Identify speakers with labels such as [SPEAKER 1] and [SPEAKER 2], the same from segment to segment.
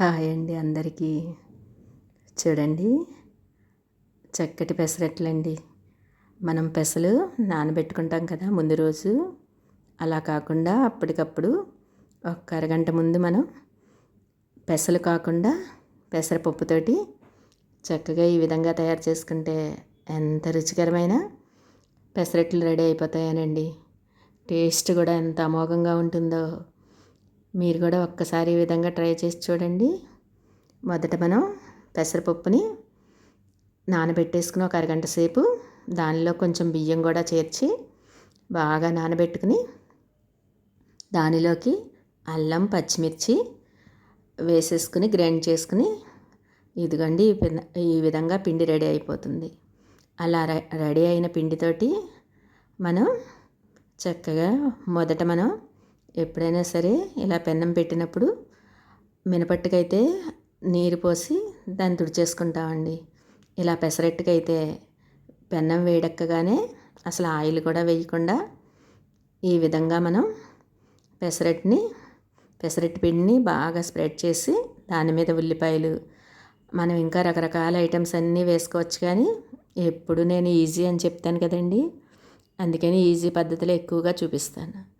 [SPEAKER 1] Hi అండి అందరికీ. చూడండి చక్కటి పెసరట్లండి. మనం పెసలు నానబెట్టుకుంటాం కదా ముందు రోజు. అలా కాకుండా అప్పటికప్పుడు ఒక అరగంట ముందు మనం పెసలు కాకుండా పెసరపప్పుతోటి చక్కగా ఈ విధంగా తయారు చేసుకుంటే ఎంత రుచికరమైన పెసరట్లు రెడీ అయిపోతాయనండి. టేస్ట్ కూడా ఎంత అమోఘంగా ఉంటుందో. మీరు కూడా ఒక్కసారి ఈ విధంగా ట్రై చేసి చూడండి. మొదట మనం పెసరపప్పుని నానబెట్టేసుకుని ఒక అరగంట సేపు దానిలో కొంచెం బియ్యం కూడా చేర్చి బాగా నానబెట్టుకుని దానిలోకి అల్లం పచ్చిమిర్చి వేసేసుకుని గ్రైండ్ చేసుకుని ఇదిగోండి ఈ విధంగా పిండి రెడీ అయిపోతుంది. అలా రెడీ అయిన పిండితోటి మనం చక్కగా మొదట మనం ఎప్పుడైనా సరే ఇలా పెన్నం పెట్టినప్పుడు మినపట్టుకైతే నీరు పోసి దాన్ని తుడిచేసుకుంటామండి. ఇలా పెసరట్టుకైతే పెన్నం వేడెక్కగానే అసలు ఆయిల్ కూడా వేయకుండా ఈ విధంగా మనం పెసరట్టుని పెసరట్టు పిండిని బాగా స్ప్రెడ్ చేసి దాని మీద ఉల్లిపాయలు మనం ఇంకా రకరకాల ఐటమ్స్ అన్నీ వేసుకోవచ్చు కానీ ఎప్పుడు నేను ఈజీ అని చెప్తాను కదండి. అందుకని ఈజీ పద్ధతిలో ఎక్కువగా చూపిస్తాను.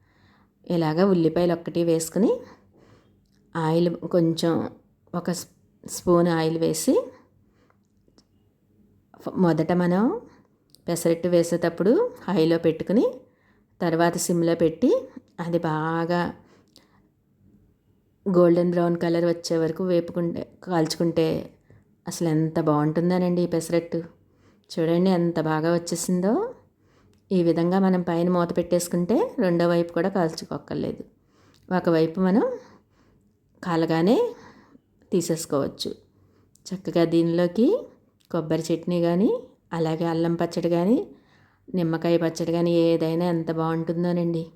[SPEAKER 1] ఇలాగ ఉల్లిపాయలు ఒక్కటి వేసుకుని ఆయిల్ కొంచెం ఒక స్పూన్ ఆయిల్ వేసి మొదట మనం పెసరట్టు వేసేటప్పుడు హైలో పెట్టుకుని తర్వాత సిమ్లో పెట్టి అది బాగా గోల్డెన్ బ్రౌన్ కలర్ వచ్చే వరకు వేపుకుంటే కాల్చుకుంటే అసలు ఎంత బాగుంటుందోనండి ఈ పెసరట్టు. చూడండి ఎంత బాగా వచ్చేసిందో. ఈ విధంగా మనం పైన మూత పెట్టేసుకుంటే రెండో వైపు కూడా కాల్చుకోక్కర్లేదు. ఒకవైపు మనం కాలగానే తీసేసుకోవచ్చు. చక్కగా దీనిలోకి కొబ్బరి చట్నీ కానీ అలాగే అల్లం పచ్చడి కానీ నిమ్మకాయ పచ్చడి కానీ ఏదైనా ఎంత బాగుంటుందోనండి.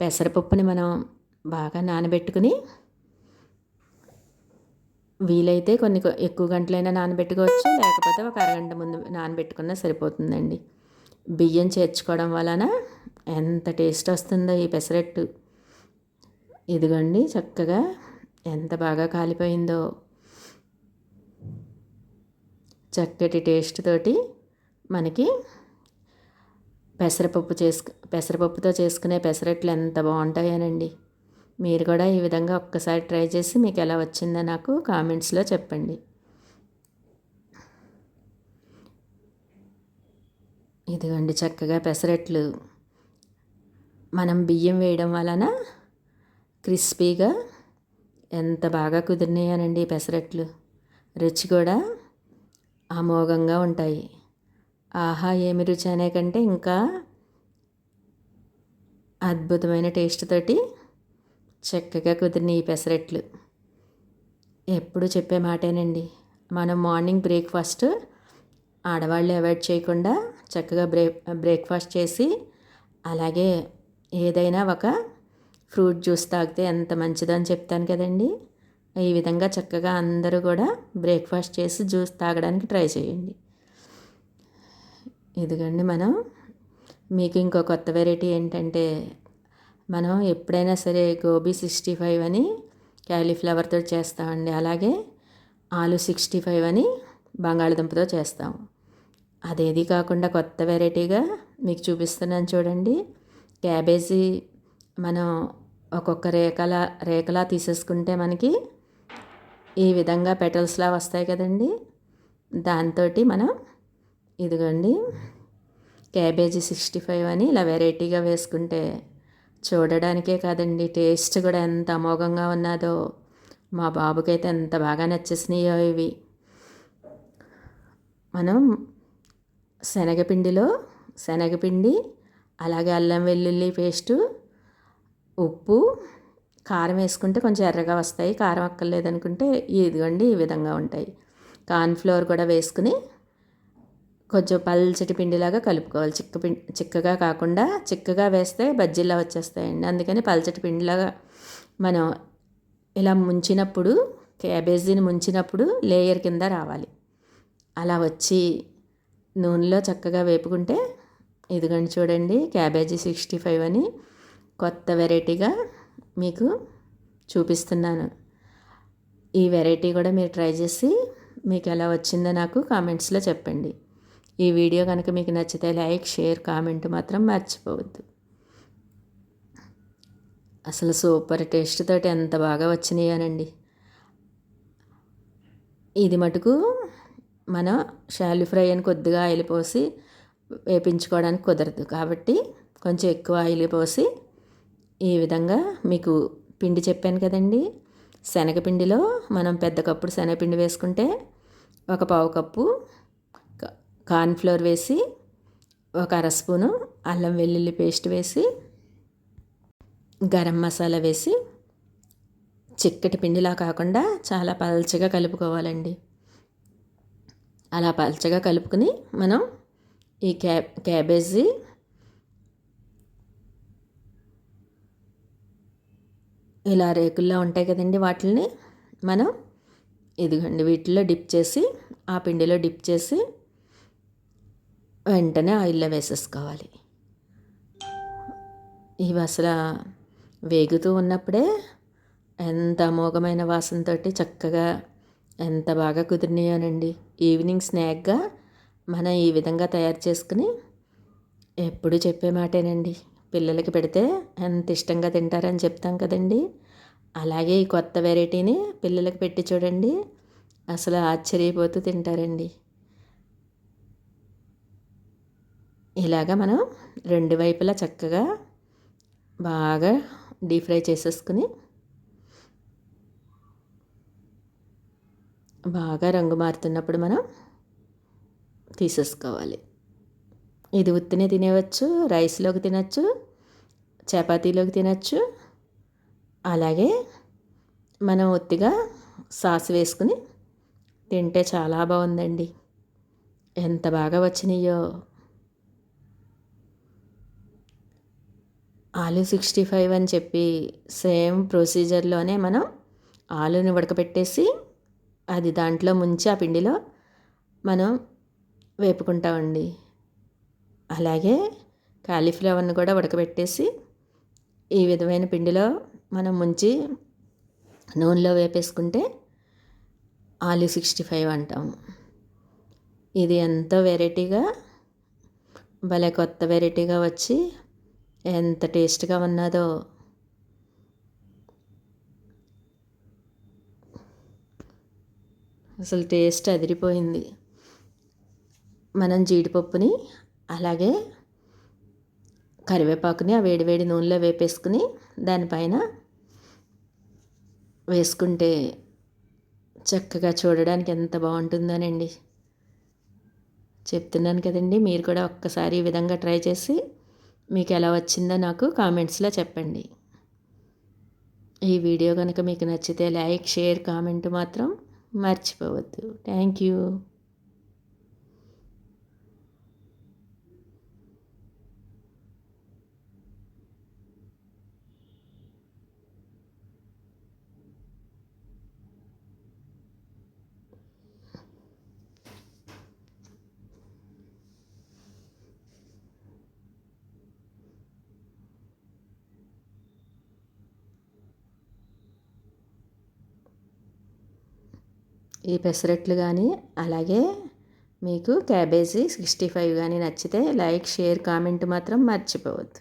[SPEAKER 1] పెసరపప్పుని మనం బాగా నానబెట్టుకుని వీలైతే కొన్ని ఎక్కువ గంటలైనా నానబెట్టుకోవచ్చు. లేకపోతే ఒక అరగంట ముందు నానబెట్టుకున్నా సరిపోతుందండి. బియ్యం చేర్చుకోవడం వలన ఎంత టేస్ట్ వస్తుందో ఈ పెసరట్టు. ఇదిగోండి చక్కగా ఎంత బాగా కాలిపోయిందో. చక్కటి టేస్ట్ తోటి మనకి పెసరపప్పు చేసుకు పెసరపప్పుతో చేసుకునే పెసరట్లు ఎంత బాగుంటాయోనండి. మీరు కూడా ఈ విధంగా ఒక్కసారి ట్రై చేసి మీకు ఎలా వచ్చిందో నాకు కామెంట్స్లో చెప్పండి. ఇదిగోండి చక్కగా పెసరట్లు. మనం బియ్యం వేయడం వలన క్రిస్పీగా ఎంత బాగా కుదిరినాయనండి పెసరట్లు. రుచి కూడా అమోఘంగా ఉంటాయి. ఆహా ఏమి రుచి అనే కంటే ఇంకా అద్భుతమైన టేస్ట్ తోటి చక్కగా కుదిరిన ఈ పెసరట్లు. ఎప్పుడు చెప్పే మాటేనండి. మనం మార్నింగ్ బ్రేక్ఫాస్ట్ ఆడవాళ్ళు అవాయిడ్ చేయకుండా చక్కగా బ్రేక్ బ్రేక్ఫాస్ట్ చేసి అలాగే ఏదైనా ఒక ఫ్రూట్ జ్యూస్ తాగితే ఎంత మంచిదో అని చెప్తాను కదండి. ఈ విధంగా చక్కగా అందరూ కూడా బ్రేక్ఫాస్ట్ చేసి జ్యూస్ తాగడానికి ట్రై చేయండి. ఇదిగండి మనం. మీకు ఇంకో కొత్త వెరైటీ ఏంటంటే మనం ఎప్పుడైనా సరే గోబీ సిక్స్టీ ఫైవ్ అని క్యాలీఫ్లవర్తో చేస్తామండి. అలాగే ఆలు సిక్స్టీ ఫైవ్ అని బంగాళదుంపతో చేస్తాము. అదేది కాకుండా కొత్త వెరైటీగా మీకు చూపిస్తున్నాను చూడండి. క్యాబేజీ మనం ఒక్కొక్క రేఖల రేఖలా తీసేసుకుంటే మనకి ఈ విధంగా పెటల్స్లా వస్తాయి కదండి. దాంతో మనం ఇదిగోండి క్యాబేజీ సిక్స్టీ ఫైవ్ అని ఇలా వెరైటీగా వేసుకుంటే చూడడానికే కాదండి. టేస్ట్ కూడా ఎంత అమోఘంగా ఉన్నదో మా బాబుకైతే ఎంత బాగా నచ్చేసినాయో ఇవి. మనం శనగపిండిలో శనగపిండి అలాగే అల్లం వెల్లుల్లి పేస్టు ఉప్పు కారం వేసుకుంటే కొంచెం ఎర్రగా వస్తాయి. కారం అక్కర్లేదనుకుంటే ఇదిగోండి ఈ విధంగా ఉంటాయి. కార్న్ఫ్లోర్ కూడా వేసుకుని కొంచెం పల్చటి పిండిలాగా కలుపుకోవాలి. చిక్క పిండి చిక్కగా కాకుండా చిక్కగా వేస్తే బజ్జీలా వచ్చేస్తాయండి. అందుకని పల్చటి పిండిలాగా మనం ఇలా ముంచినప్పుడు క్యాబేజీని ముంచినప్పుడు లేయర్ కింద రావాలి. అలా వచ్చి నూనెలో చక్కగా వేపుకుంటే ఇదిగండి చూడండి క్యాబేజీ సిక్స్టీ ఫైవ్ అని కొత్త వెరైటీగా మీకు చూపిస్తున్నాను. ఈ వెరైటీ కూడా మీరు ట్రై చేసి మీకు ఎలా వచ్చిందో నాకు కామెంట్స్లో చెప్పండి. ఈ వీడియో కనుక మీకు నచ్చితే లైక్ షేర్ కామెంట్ మాత్రం మర్చిపోవద్దు. అసలు సూపర్ టేస్ట్ తోటి ఎంత బాగా వచ్చినాయనండి ఇది మటుకు మనం షాలి ఫ్రై అని కొద్దిగా ఆయిల్ పోసి వేపించుకోవడానికి కుదరదు. కాబట్టి కొంచెం ఎక్కువ ఆయిల్ పోసి ఈ విధంగా మీకు పిండి చెప్పాను కదండి. శనగపిండిలో మనం పెద్ద కప్పుడు శనగపిండి వేసుకుంటే ఒక పావు కప్పు కార్న్ఫ్లోర్ వేసి ఒక అర స్పూను అల్లం వెల్లుల్లి పేస్ట్ వేసి గరం మసాలా వేసి చిక్కటి పిండిలా కాకుండా చాలా పల్చగా కలుపుకోవాలండి. అలా పలచగా కలుపుకుని మనం ఈ క్యా క్యాబేజీ ఇలా రేకుల్లో ఉంటాయి కదండి వాటిని మనం ఇదిగోండి వీటిలో డిప్ చేసి ఆ పిండిలో డిప్ చేసి వెంటనే ఆయిల్లో వేసేసుకోవాలి. ఇవి అసలు వేగుతూ ఉన్నప్పుడే ఎంత అమోఘమైన వాసనతోటి చక్కగా ఎంత బాగా కుదిరినాయోనండి. ఈవినింగ్ స్నాక్గా మనం ఈ విధంగా తయారు చేసుకుని ఎప్పుడు చెప్పే మాటేనండి. పిల్లలకి పెడితే ఎంత ఇష్టంగా తింటారని చెప్తాం కదండి. అలాగే ఈ కొత్త వెరైటీని పిల్లలకి పెట్టి చూడండి. అసలు ఆశ్చర్యపోతూ తింటారండి. ఇలాగా మనం రెండు వైపులా చక్కగా బాగా డీప్ ఫ్రై చేసేసుకుని బాగా రంగు మారుతున్నప్పుడు మనం తీసేసుకోవాలి. ఇది ఉత్తినే తినేవచ్చు రైస్లోకి తినచ్చు చపాతీలోకి తినచ్చు. అలాగే మనం ఒత్తిగా సాస్ వేసుకుని తింటే చాలా బాగుందండి. ఎంత బాగా వచ్చినాయో. ఆలు సిక్స్టీ ఫైవ్ అని చెప్పి సేమ్ ప్రొసీజర్లోనే మనం ఆలుని ఉడకపెట్టేసి అది దాంట్లో ముంచి ఆ పిండిలో మనం వేపుకుంటామండి. అలాగే కాలీఫ్లవర్ని కూడా ఉడకబెట్టేసి ఈ విధమైన పిండిలో మనం ముంచి నూనెలో వేపేసుకుంటే ఆలూ సిక్స్టీ ఫైవ్ అంటాము ఇది ఎంతో వెరైటీగా భలే కొత్త వెరైటీగా వచ్చి ఎంత టేస్ట్గా ఉన్నదో అసలు టేస్ట్ అదిరిపోయింది. మనం జీడిపప్పుని అలాగే కరివేపాకుని ఆ వేడివేడి నూనెలో వేపేసుకుని దానిపైన వేసుకుంటే చక్కగా చూడడానికి ఎంత బాగుంటుందోనండి. చెప్తున్నాను కదండి మీరు కూడా ఒక్కసారి ఈ విధంగా ట్రై చేసి మీకు ఎలా వచ్చిందో నాకు కామెంట్స్లో చెప్పండి. ఈ వీడియో కనుక మీకు నచ్చితే లైక్ షేర్ కామెంట్ మాత్రం మర్చిపోవద్దు. Thank you. ఈ పెసరట్లు కానీ అలాగే మీకు క్యాబేజీ సిక్స్టీ ఫైవ్ కానీ నచ్చితే లైక్ షేర్ కామెంట్ మాత్రం మర్చిపోవద్దు.